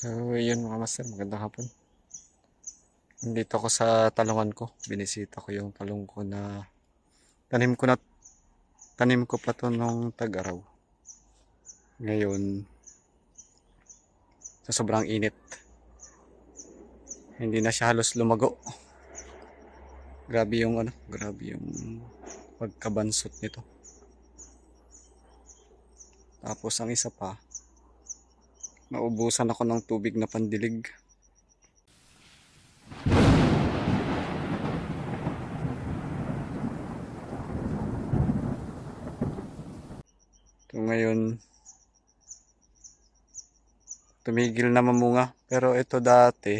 So, yun mga master, magandang hapon. Nandito ako sa talungan ko. Binisita ko yung talong ko na tanim ko na tanim ko pa to nung tag-araw. Ngayon, sa sobrang init, hindi na siya halos lumago. Grabe yung ano, grabe yung pagkabansot nito. Tapos ang isa pa, naubusan ako ng tubig na pandilig. So ngayon, tumigil na mamunga. Pero ito dati,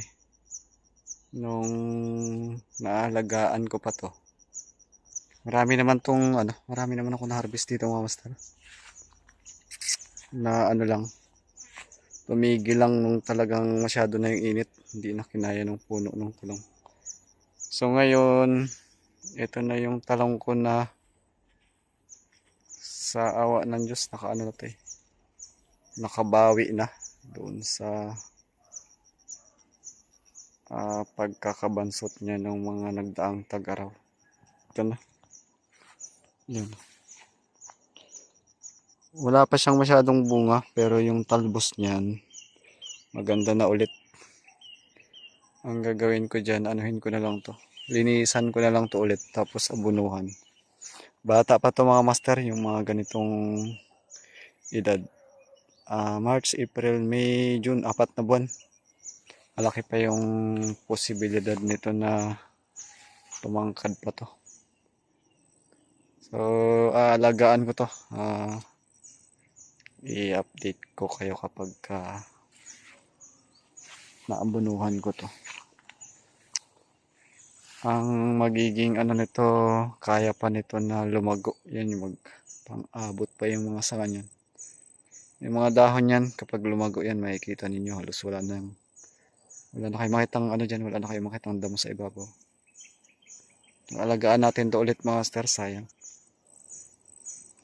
nung naalagaan ko pa to, marami naman tong, ano, marami naman ako na-harvest dito mga master. Na ano lang, tumigil lang nung talagang masyado na yung init. Hindi na kinaya ng puno ng talong. So ngayon, ito na yung talong ko na sa awa ng Diyos, nakaano na to eh. Nakabawi na doon sa ah, pagkakabansot niya ng mga nagdaang tag-araw. Ito na. Yun. Wala pa siyang masyadong bunga, pero yung talbos niyan, maganda na ulit. Ang gagawin ko dyan, anuhin ko na lang to. Linisan ko na lang to ulit, tapos abunuhan. Bata pa to mga master, yung mga ganitong edad. Ah, March, April, May, June, apat na buwan. Malaki pa yung posibilidad nito na tumangkad pa to. So, aalagaan ko to. Ah, i-update ko kayo kapag ka naabunuhan ko to. Ang magiging ano nito, kaya pa nito na lumago. Yan yung mag pang-abot pa yung mga sanga niyan. Yung mga dahon yan, kapag lumago yan, makikita ninyo halos wala na wala na kayo makitang ano dyan, wala na kayo makitang damo sa ibabaw. Alagaan natin to ulit mga master, sayang.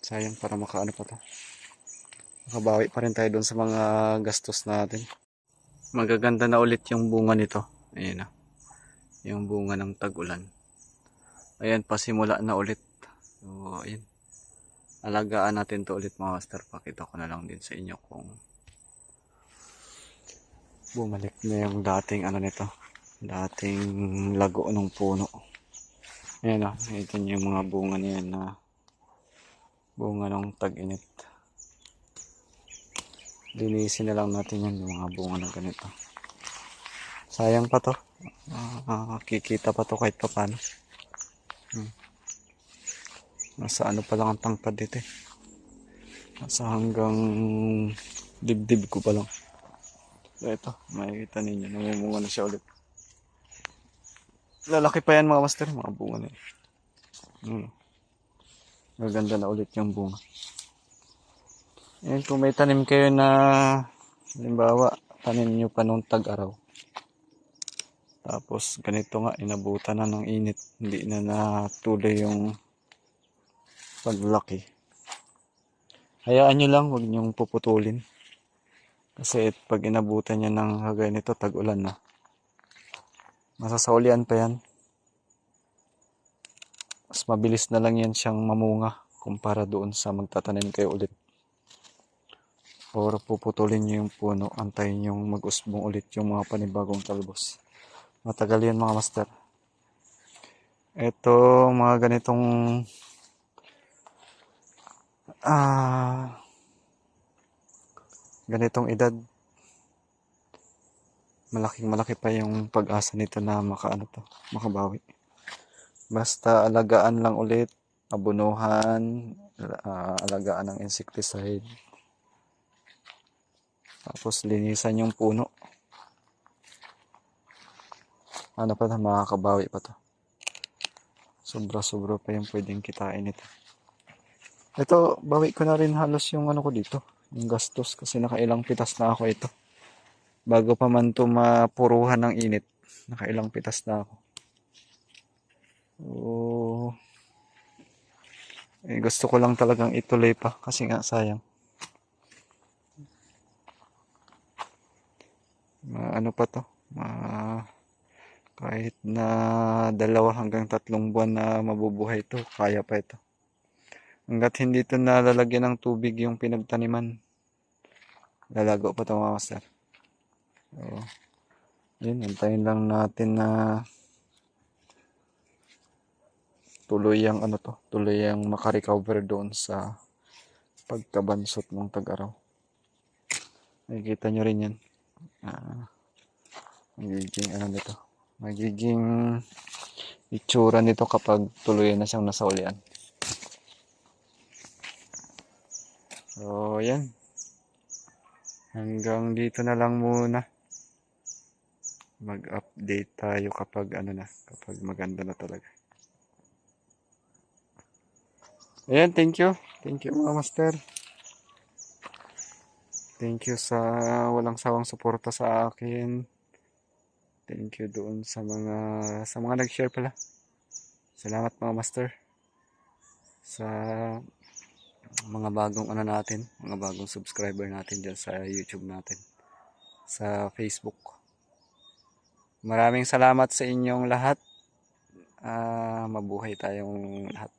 Sayang para makaano pa to. Makabawi pa rin tayo doon sa mga gastos natin. Magaganda na ulit yung bunga nito. Ayan na. Yung bunga ng tag-ulan. Ayan, pasimula na ulit. So, ayan. Alagaan natin to ulit mga master. Pakita ko na lang din sa inyo kung bumalik na yung dating ano nito. Dating lago ng puno. Ayan o. Ito yung mga bunga niyan na bunga ng tag-init. Linisin na lang natin yan yung mga bunga ng ganito. Sayang pa to. Ah, kikita pa to kahit pa paano. Hmm. Nasa ano pa lang ang tangkad dito eh. Nasa hanggang dibdib ko pa lang. So ito, makikita ninyo. Namumunga na siya ulit. Lalaki pa yan mga master. Mga bunga na yan. Hmm. Maganda na ulit yung bunga. Ayan, kung may tanim kayo na halimbawa, tanim nyo pa nung tag-araw. Tapos ganito nga, inabutan na ng init. Hindi na natuloy yung paglaki. Hayaan nyo lang, huwag nyong puputulin. Kasi pag inabutan niya ng hagay nito, tag-ulan na. Masasaulian pa yan. Mas mabilis na lang yan siyang mamunga kumpara doon sa magtatanim kayo ulit. Or puputulin nyo yung puno, antayin yung mag-usbong ulit yung mga panibagong talbos. Matagal yan mga master. Ito, mga ganitong ah ganitong edad malaking malaki pa yung pag-asa nito na makaano to, makabawi. Basta alagaan lang ulit, abunuhan, ah, alagaan ng insecticide. Tapos linisan yung puno. Ano pa na makakabawi pa to. Sobra-sobra pa yung pwedeng kitain nito. Ito, bawi ko na rin halos yung ano ko dito. Yung gastos kasi nakailang pitas na ako ito. Bago pa man to mapuruhan ng init, nakailang pitas na ako. Oh. Eh, gusto ko lang talagang ituloy pa kasi nga sayang. Ma, ano pa to? Ma, kahit na dalawa hanggang tatlong buwan na mabubuhay to, kaya pa ito. Hanggat hindi to nalalagyan ng tubig yung pinagtaniman, lalago pa to mga master. So, yun, antayin lang natin na tuloy ang ano to, tuloy ang makarecover doon sa pagkabansot ng tag-araw. Nakikita nyo rin yan. Ah, magiging ano nito, magiging itsura nito kapag tuloy na siyang nasaulian. So, yan. Hanggang dito na lang muna. Mag-update tayo kapag ano na, kapag maganda na talaga. Ayan, thank you. Thank you mga master. Thank you sa walang sawang suporta sa akin. Thank you doon sa mga sa mga nag-share pala. Salamat mga master. Sa mga bagong ano natin, mga bagong subscriber natin dyan sa YouTube natin. Sa Facebook. Maraming salamat sa inyong lahat. Ah, mabuhay tayong lahat.